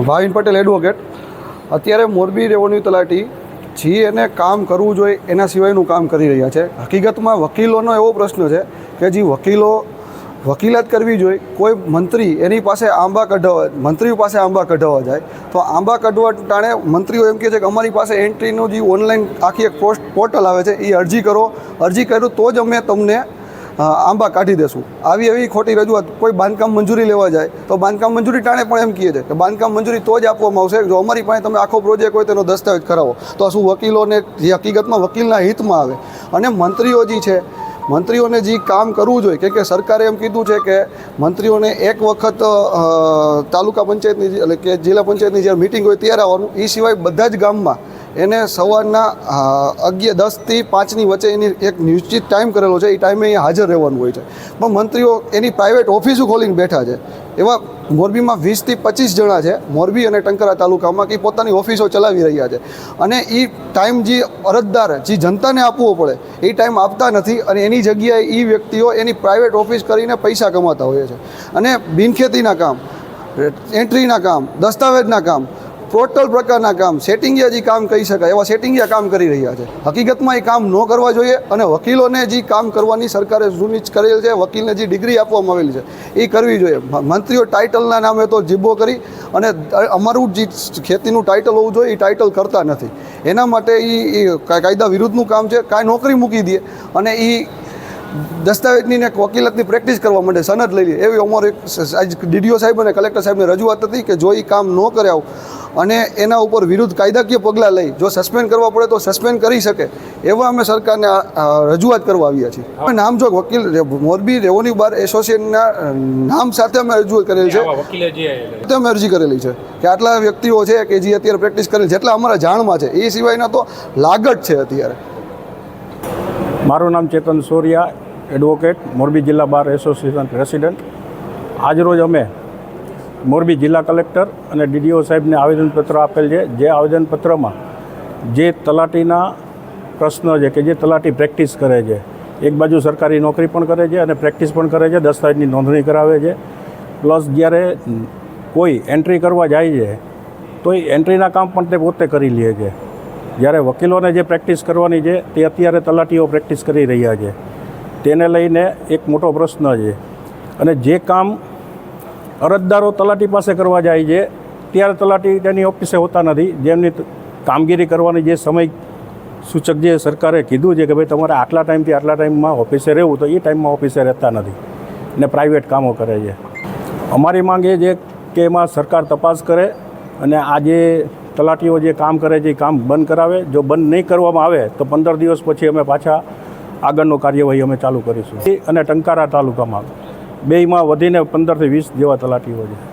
Bhavin Patel advocate અત્યારે Morbi revenue તલાટી જે એને કામ કરવું જોઈએ, એના સિવાયનું કામ કરી રહ્યા છે. હકીકતમાં વકીલોનો એવો પ્રશ્ન છે કે જે વકીલો વકીલાત કરવી જોઈએ, કોઈ મંત્રી એની પાસે આંબા કઢાવવા, મંત્રીઓ પાસે આંબા કઢાવવા જાય, તો આંબા કઢવા ટાણે મંત્રીઓ એમ કહે છે કે અમારી પાસે એન્ટ્રીનું જે ઓનલાઈન આખી એક પોસ્ટ પોર્ટલ આવે છે, એ અરજી કરો. અરજી કર્યું તો જ અમે તમને આંબા કાઢી દેશું. આવી એવી ખોટી રજૂઆત, કોઈ બાંધકામ મંજૂરી લેવા જાય, તો બાંધકામ મંજૂરી ટાણે પણ એમ કહે છે કે બાંધકામ મંજૂરી તો જ આપવામાં આવશે. જો અમારી પાસે તમે આખો પ્રોજેક્ટ હોય તેનો દસ્તાવેજ કરાવો, તો શું વકીલોને, જે હકીકતમાં વકીલના હિતમાં આવે? અને મંત્રીઓ જે છે, મંત્રીઓને જે કામ કરવું જોઈએ, કે કે સરકારે એમ કીધું છે કે મંત્રીઓને એક વખત તાલુકા પંચાયતની, એટલે કે જિલ્લા પંચાયતની જ્યારે મિટિંગ હોય ત્યારે આવવાનું એ સિવાય બધા જ ગામમાં એને સવારના અગિયાર દસથી પાંચની વચ્ચે એની એક નિશ્ચિત ટાઈમ કરેલો છે. એ ટાઈમે અહીંયા હાજર રહેવાનું હોય છે. પણ મંત્રીઓ એની પ્રાઇવેટ ઓફિસો ખોલીને બેઠા છે. એવા મોરબીમાં વીસથી પચીસ જણા છે. મોરબી અને ટંકરા તાલુકામાં કે પોતાની ઓફિસો ચલાવી રહ્યા છે. અને એ ટાઈમ જે અરજદાર, જે જનતાને આપવો પડે, એ ટાઈમ આપતા નથી અને એની જગ્યાએ એ વ્યક્તિઓ એની પ્રાઇવેટ ઓફિસ કરીને પૈસા કમાતા હોય છે. અને બિનખેતીના કામ એન્ટ્રીના કામ, દસ્તાવેજના કામ ટોટલ પ્રકારના કામ સેટિંગિયા જે કામ કહી શકાય, એવા સેટિંગિયા કામ કરી રહ્યા છે. હકીકતમાં એ કામ ન કરવા જોઈએ અને વકીલોને જે કામ કરવાની સરકારે સુનિશ્ચિત કરેલ છે, વકીલને જે ડિગ્રી આપવામાં આવેલી છે, એ કરવી જોઈએ. મંત્રીઓ ટાઇટલના નામે તો જીબો કરી અને અમારું જે ખેતીનું ટાઇટલ હોવું જોઈએ, એ ટાઇટલ કરતા નથી. એના માટે એ કાયદા વિરુદ્ધનું કામ છે, કાંઈ નોકરી મૂકી દે અને એ દસ્તાવેજની ને વકીલતની પ્રેક્ટિસ કરવા માટે સનદ લઈ લે. એવી અમારો એક ડીડીઓ સાહેબ અને કલેક્ટર સાહેબને રજૂઆત હતી કે જો એ કામ ન કરાવ અને એના ઉપર વિરુદ્ધ કાયદાકીય પગલાં લઈ જો સસ્પેન્ડ કરવા પડે તો સસ્પેન્ડ કરી શકે એવા અમે સરકારને રજૂઆત કરવા આવ્યા છીએ. અમે નામજોગ વકીલ મોરબી રેવન્યુ બાર એસોસિએશનના નામ સાથે અમે રજૂઆત કરેલી છે. અમે અરજી કરેલી છે કે આટલા વ્યક્તિઓ છે કે જે અત્યારે પ્રેક્ટિસ કરેલી જેટલા અમારા જાણમાં છે એ સિવાયના તો લાગત છે અત્યારે. મારું નામ ચેતન સોરિયા, એડવોકેટ, મોરબી જિલ્લા બાર એસોસિએશન પ્રેસિડેન્ટ. આજરોજ અમે મોરબી જિલ્લા કલેક્ટર અને ડીડીઓ સાહેબને આવેદનપત્ર આપેલ છે. જે આવેદનપત્રમાં જે તલાટીના પ્રશ્ન છે કે જે તલાટી પ્રેક્ટિસ કરે છે, એક બાજુ સરકારી નોકરી પણ કરે છે અને પ્રેક્ટિસ પણ કરે છે, દસ્તાવેજની નોંધણી કરાવે છે. પ્લસ જ્યારે કોઈ એન્ટ્રી કરવા જાય છે, તો એ એન્ટ્રીના કામ પણ તે પોતે કરી લે છે. જ્યારે વકીલોને જે પ્રેક્ટિસ કરવાની છે, તે અત્યારે તલાટીઓ પ્રેક્ટિસ કરી રહ્યા છે. તેને લઈને એક મોટો પ્રશ્ન છે. અને જે કામ અરજદારો તલાટી પાસે કરવા જાય છે, ત્યારે તલાટી તેની ઓફિસે હોતા નથી. જેમની કામગીરી કરવાની જે સમય સૂચક જે સરકારે કીધું છે કે ભાઈ તમારે આટલા ટાઈમથી આટલા ટાઈમમાં ઓફિસે રહેવું, તો એ ટાઈમમાં ઓફિસે રહેતા નથી ને પ્રાઇવેટ કામો કરે છે. અમારી માંગ એ છે કે એમાં સરકાર તપાસ કરે અને આ જે તલાટીઓ જે કામ કરે છે એ કામ બંધ કરાવે. જો બંધ નહીં કરવામાં આવે તો પંદર દિવસ પછી અમે પાછા આગળનો કાર્યવાહી અમે ચાલુ કરીશું. અને ટંકારા તાલુકામાં બેયમાં વધીને પંદરથી વીસ જેવા તલાટીઓ છે.